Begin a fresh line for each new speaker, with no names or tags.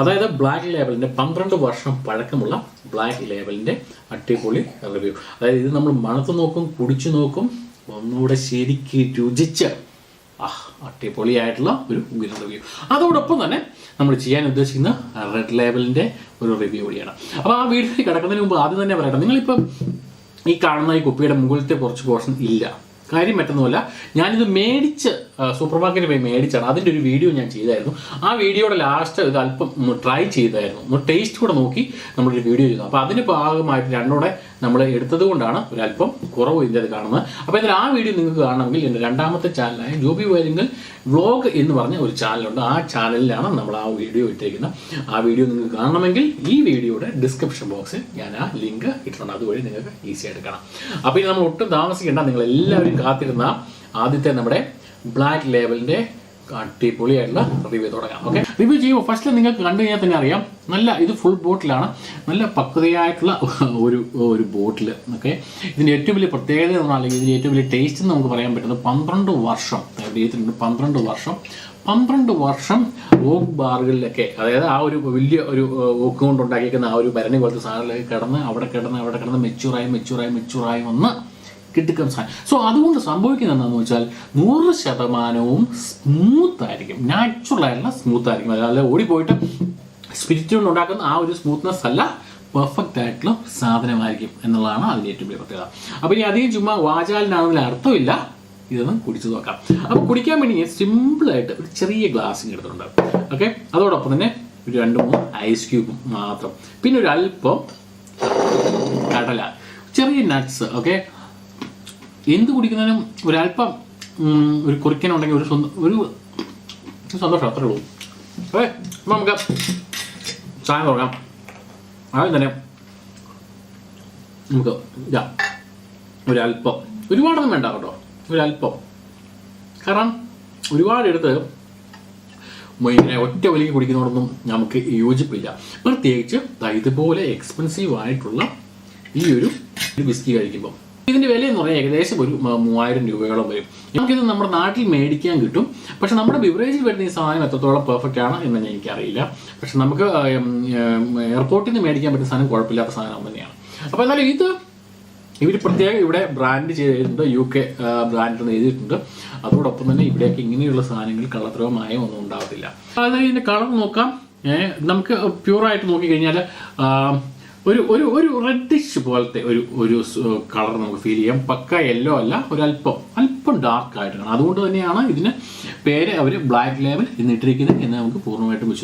അതായത് ബ്ലാക്ക് ലേബലിന്റെ പന്ത്രണ്ട് വർഷം പഴക്കമുള്ള ബ്ലാക്ക് ലേബലിന്റെ അടിപൊളി റിവ്യൂ അതായത് ഇത് നമ്മൾ മണത്ത് നോക്കും കുടിച്ചു നോക്കും ഒന്നുകൂടെ ശരിക്ക് രുചിച്ച് ആ അടിപൊളിയായിട്ടുള്ള ഒരു റിവ്യൂ അതോടൊപ്പം തന്നെ നമ്മൾ ചെയ്യാൻ ഉദ്ദേശിക്കുന്ന റെഡ് ലേബലിന്റെ ഒരു റിവ്യൂ കൂടിയാണ്. അപ്പോൾ ആ വീട്ടിൽ കിടക്കുന്നതിന് മുമ്പ് ആദ്യം തന്നെ പറയട്ടെ നിങ്ങളിപ്പം ഈ കാണുന്ന ഈ കുപ്പിയുടെ മുകളിലത്തെ കുറച്ച് പോർഷൻ ഇല്ല. കാര്യം മറ്റൊന്നുമല്ല ഞാനിത് മേടിച്ച് സൂപ്പർ മാർക്കറ്റിൽ പോയി മേടിച്ചാണ്. അതിന്റെ ഒരു വീഡിയോ ഞാൻ ചെയ്തായിരുന്നു. ആ വീഡിയോയുടെ ലാസ്റ്റ് ഇത് അല്പം ട്രൈ ചെയ്തായിരുന്നു. ഒന്ന് ടേസ്റ്റ് കൂടെ നോക്കി നമ്മളൊരു വീഡിയോ ചെയ്തു. അപ്പോൾ അതിന് ഭാഗമായിട്ട് രണ്ടോടെ നമ്മൾ എടുത്തത് കൊണ്ടാണ് ഒരല്പം കുറവ് ഇതിന്റെ അത് കാണുന്നത്. അപ്പോൾ ഇതിൽ ആ വീഡിയോ നിങ്ങൾക്ക് കാണണമെങ്കിൽ എന്റെ രണ്ടാമത്തെ ചാനലായ ജോബി വയലിങ്കൽ വ്ളോഗ് എന്ന് പറഞ്ഞ ഒരു ചാനലുണ്ട്. ആ ചാനലിലാണ് നമ്മൾ ആ വീഡിയോ ഇട്ടിരിക്കുന്നത് ആ വീഡിയോ നിങ്ങൾക്ക് കാണണമെങ്കിൽ ഈ വീഡിയോയുടെ ഡിസ്ക്രിപ്ഷൻ ബോക്സിൽ ഞാൻ ആ ലിങ്ക് ഇട്ടിട്ടുണ്ട്. അതുവഴി നിങ്ങൾക്ക് ഈസി ആയിട്ട് കാണാം. അപ്പോൾ ഇനി നമ്മൾ ഒട്ടും താമസിക്കേണ്ട നിങ്ങൾ എല്ലാവരും കാത്തിരുന്ന ആദ്യത്തെ നമ്മുടെ ബ്ലാക്ക് ലേബലിന്റെ അടിപൊളിയായിട്ടുള്ള റിവ്യൂ തുടങ്ങാം. ഓക്കെ റിവ്യൂ ചെയ്യുമ്പോൾ ഫസ്റ്റ് നിങ്ങൾക്ക് കണ്ടു കഴിഞ്ഞാൽ തന്നെ അറിയാം. നല്ല ഇത് ഫുൾ ബോട്ടിലാണ് നല്ല പക്വതയായിട്ടുള്ള ഒരു ഒരു ബോട്ടിൽ ഓക്കെ ഇതിന്റെ ഏറ്റവും വലിയ പ്രത്യേകത എന്ന് പറഞ്ഞാൽ ഇതിന്റെ ഏറ്റവും വലിയ ടേസ്റ്റ് എന്ന് നമുക്ക് പറയാൻ പറ്റുന്നത് പന്ത്രണ്ട് വർഷം ചെയ്തിട്ടുണ്ട് പന്ത്രണ്ട് വർഷം. പന്ത്രണ്ട് വർഷം ഓക്ക് ബാറുകളിലൊക്കെ അതായത് ആ ഒരു വലിയ ഒരു ഓക്ക് കൊണ്ട് ഉണ്ടാക്കിയിരിക്കുന്ന ആ ഒരു ഭരണി പോലത്തെ സാധനങ്ങളിലേക്ക് കിടന്ന് അവിടെ കിടന്ന് അവിടെ കിടന്ന് മെച്ചൂറായി മെച്ചൂറായി മെച്ചൂറായി വന്ന് കിട്ടുക്കുന്ന സാധനം. സോ അതുകൊണ്ട് സംഭവിക്കുന്നത് എന്താണെന്ന് വെച്ചാൽ നൂറ് ശതമാനവും സ്മൂത്ത് ആയിരിക്കും. നാച്ചുറൽ ആയിട്ടുള്ള സ്മൂത്ത് ആയിരിക്കും. അതായത് ഓടിപ്പോയിട്ട് സ്പിരിറ്റ് കൊണ്ട് ഉണ്ടാക്കുന്ന ആ ഒരു സ്മൂത്ത്നെസ് അല്ല പെർഫെക്റ്റ് ആയിട്ടുള്ള സാധനമായിരിക്കും എന്നുള്ളതാണ് അതിന്റെ ഏറ്റവും വലിയ പ്രത്യേകത. അപ്പോൾ ഇനി അധികം ചുമ്മാ വാചാലിനാണെന്നതിൽ അർത്ഥമില്ല ഇതൊന്നും കുടിച്ചു നോക്കാം. അപ്പോൾ കുടിക്കാൻ വേണ്ടി ഞാൻ സിമ്പിളായിട്ട് ഒരു ചെറിയ ഗ്ലാസ് എടുത്തിട്ടുണ്ട്. ഓക്കെ അതോടൊപ്പം തന്നെ ഒരു രണ്ട് മൂന്ന് ഐസ് ക്യൂബും മാത്രം. പിന്നെ ഒരു അല്പം കടല. ചെറിയ നട്ട്സ് ഓക്കെ എന്ത് കുടിക്കുന്നതിനും ഒരല്പം ഒരു കുറിക്കനുണ്ടെങ്കിൽ ഒരു സ്വന്തം ഒരു സന്തോഷം അത്രേ ഉള്ളൂ ഓക്കെ നമുക്ക് ചായ തുടങ്ങാം ആദ്യം തന്നെ നമുക്ക് ഇതാ ഒരല്പം ഒരുപാടൊന്നും വേണ്ട കേട്ടോ ഒരല്പം കാരണം ഒരുപാടെടുത്ത് ഇങ്ങനെ ഒറ്റ വലിക്ക് കുടിക്കുന്നതോടൊന്നും നമുക്ക് യോജിപ്പില്ല പ്രത്യേകിച്ച് ഇതുപോലെ എക്സ്പെൻസീവ് ആയിട്ടുള്ള ഈ ഒരു വിസ്കി കഴിക്കുമ്പോൾ ഇതിന്റെ വില എന്ന് പറഞ്ഞാൽ ഏകദേശം ഒരു മൂവായിരം രൂപയോളം വരും. നമുക്കിത് നമ്മുടെ നാട്ടിൽ മേടിക്കാൻ കിട്ടും. പക്ഷെ നമ്മുടെ ബിവറേജിൽ വരുന്ന ഈ സാധനം എത്രത്തോളം പെർഫെക്റ്റ് ആണ് എന്ന് എനിക്കറിയില്ല. പക്ഷെ നമുക്ക് എയർപോർട്ടിൽ നിന്ന് മേടിക്കാൻ പറ്റുന്ന സാധനം കുഴപ്പമില്ലാത്ത സാധനം തന്നെയാണ്. അപ്പോൾ എന്നാലും ഇത് ഇവർ പ്രത്യേകം ഇവിടെ ബ്രാൻഡ് ചെയ്തിട്ടുണ്ട്. യു കെ ബ്രാൻഡ് എന്ന് എഴുതിയിട്ടുണ്ട്. അതോടൊപ്പം തന്നെ ഇവിടെയൊക്കെ ഇങ്ങനെയുള്ള സാധനങ്ങൾ മായം ഒന്നും ഉണ്ടാവത്തില്ല. അതായത് ഇതിന്റെ കളർ നോക്കാം. നമുക്ക് പ്യൂറായിട്ട് നോക്കിക്കഴിഞ്ഞാൽ ഒരു ഒരു ഒരു റെഡിഷ് പോലത്തെ ഒരു ഒരു കളർ നമുക്ക് ഫീൽ ചെയ്യാം. പക്ക യെല്ലോ അല്ല ഒരു അല്പം ഡാർക്ക് ആയിട്ട് കാണാം അതുകൊണ്ട് തന്നെയാണ് ഇതിന് പേര് അവർ ബ്ലാക്ക് ലേബൽ എന്നിട്ടിരിക്കുന്നത് എന്ന് നമുക്ക് പൂർണമായിട്ടും വിശ്വസിക്കാം.